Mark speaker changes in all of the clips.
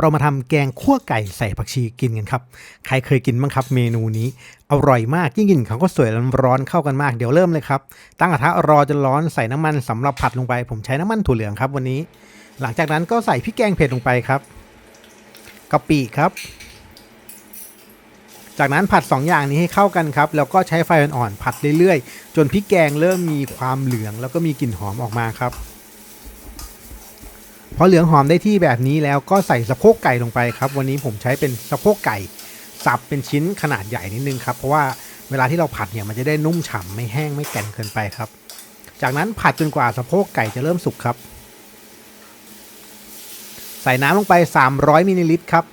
Speaker 1: เรามาทำแกงคั่วไก่ใส่ผักชีกินกันครับ ใครเคยกินบ้างครับ เมนูนี้ อร่อยมากยิ่งกินเขาก็สวยร้อนเข้ากันมาก เดี๋ยวเริ่มเลยครับ ตั้งกระทะรอจนร้อนใส่น้ำมันสำหรับผัดลงไป ผมใช้น้ำมันถั่วเหลืองครับวันนี้ หลังจากนั้นก็ใส่พริกแกงเผ็ดลงไปครับกะปิครับ จากนั้นผัด 2 อย่างนี้ให้เข้ากันครับ แล้วก็ใช้ไฟอ่อนๆผัดเรื่อยๆ จนพริกแกงเริ่มมีความเหลือง แล้วก็มีกลิ่นหอมออกมาครับ พอเหลืองหอมได้ที่แบบนี้แล้วก็ใส่สะโพกไก่ลงไปครับ วันนี้ผมใช้เป็นสะโพกไก่สับเป็นชิ้นขนาดใหญ่นิดนึงครับเพราะว่าเวลาที่เราผัดเนี่ยมันจะได้นุ่มฉ่ำไม่แห้งไม่แก่นเกินไปครับ จากนั้นผัดจนกว่าสะโพกไก่จะเริ่มสุกครับ ใส่น้ำลงไป 300มิลลิลิตรครับ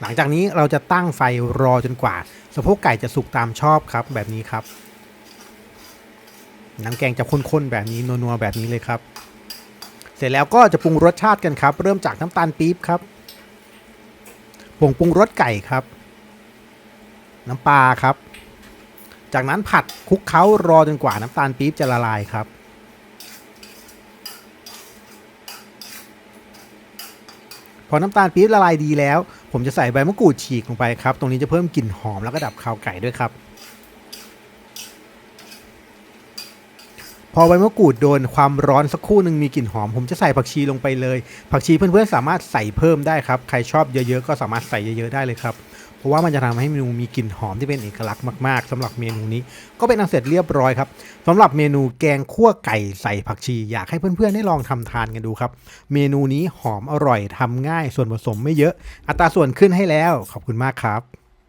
Speaker 1: หลังจากนี้เราจะตั้งไฟรอจนกว่า สะโพกไก่จะสุกตามชอบครับแบบนี้ครับ น้ำแกงจะข้นๆแบบนี้นัวๆแบบนี้เลยครับ เสร็จแล้วก็จะปรุงรสชาติกันครับ เริ่มจากน้ำตาลปี๊บครับผงปรุงรสไก่ครับ น้ำปลาครับ จากนั้นผัดคลุกเคล้ารอจนกว่าน้ำตาลปี๊บจะละลายครับพอน้ำตาลปี๊บละลายดีแล้ว ผมจะใส่ใบมะกรูดฉีกลงไปครับ ตรงนี้จะเพิ่มกลิ่นหอมแล้วก็ดับคาวไก่ด้วยครับ พอใบมะกรูดโดนความร้อนสักครู่หนึ่งมีกลิ่นหอม ผมจะใส่ผักชีลงไปเลย ผักชีเพื่อนๆสามารถใส่เพิ่มได้ครับ ใครชอบเยอะๆก็สามารถใส่เยอะๆได้เลยครับ เพราะว่ามันจะทำให้เมนูมีกลิ่นหอมที่เป็นเอกลักษณ์มากๆสำหรับเมนูนี้ ก็เป็นอันเสร็จเรียบร้อยครับสำหรับเมนูแกงคั่วไก่ใส่ผักชี อยากให้เพื่อนๆได้ลองทำทานกันดูครับ เมนูนี้หอมอร่อยทำง่ายส่วนผสมไม่เยอะ อัตราส่วนขึ้นให้แล้ว ขอบคุณมากครับ